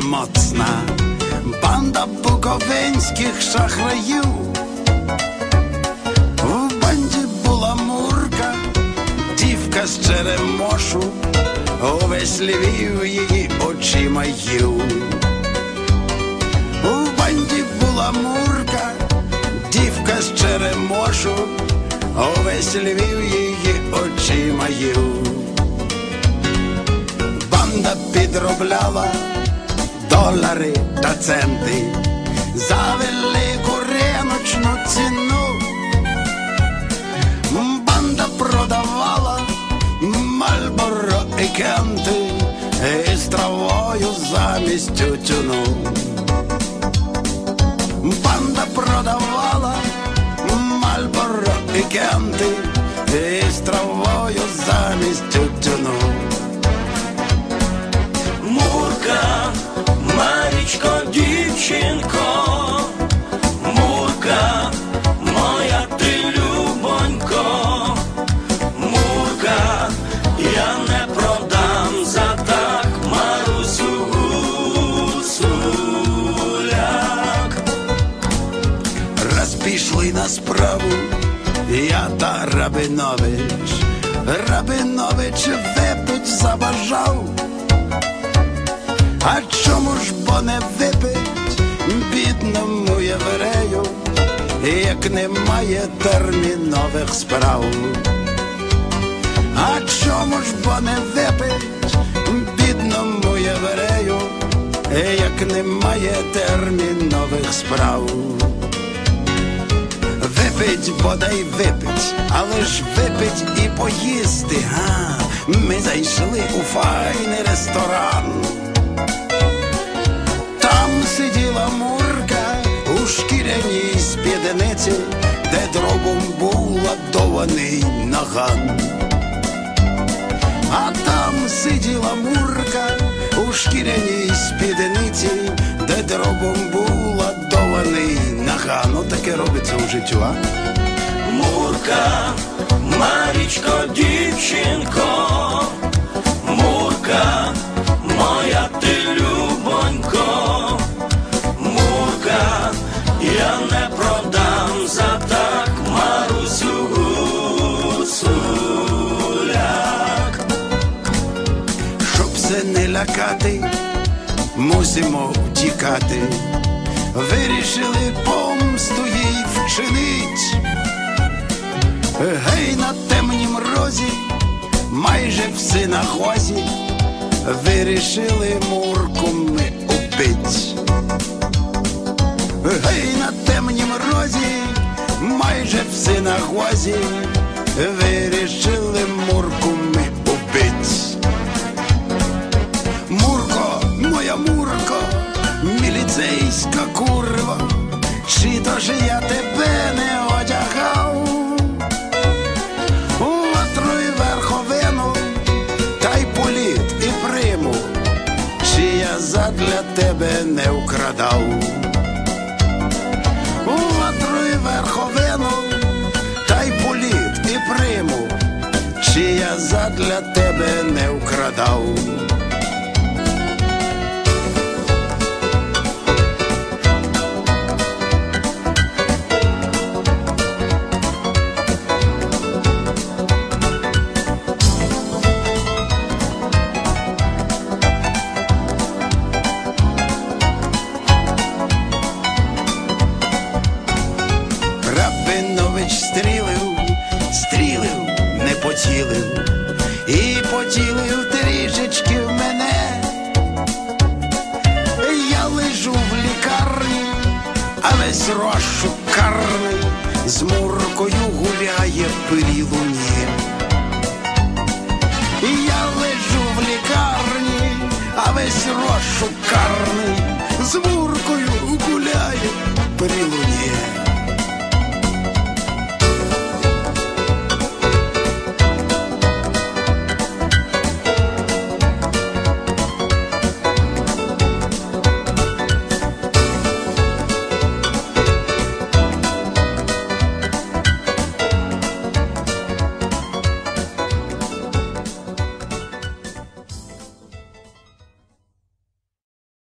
моцна, банда буковинських шахраїв. В банді була мурка, дівка з черемошу, увесь львів її очима їв. У банді була мурка, дівка з черемошу, увесь львів її очима їв. Підробляла долари та центи за велику риночну ціну. Банда продавала мальборо і кенти із травою замість тютюну. Пішли на справу, я та Рабинович, Рабинович випить забажав. А чому ж бо не випить бідному єврею, як немає термінових справ? А чому ж бо не випить бідному єврею, як немає термінових справ? Випить, бодай випить, але ж випить і поїсти. Га? Ми зайшли у файний ресторан. Там сиділа мурка у шкіряній спідниці, де дробом був ладований наган. А там сиділа мурка у шкіряній спідниці, де дробом був ладований наган. Ну таке робиться у життю, а? Мурка, Марічко, дівчинко, Мурка, моя ти любонько, Мурка, я не продам за так Марусю гуцуляк. Щоб все не лякати, мусимо втікати. Вирішили помсту їй вчинить. Гей на темнім розі, майже в синагозі, вирішили мурку ми убить. Гей на темнім розі, майже в синагозі, вирішили мурку ми убить. Мурко, моя мурко, міліцейська курва, чи то ж я тебе не задля тебе не вкрадав? Отруй верховину, та й політ і приму, чи я задля тебе не вкрадав? З муркою гуляє пилі луні. Я лежу в лікарні, а весь розшук карний з муркою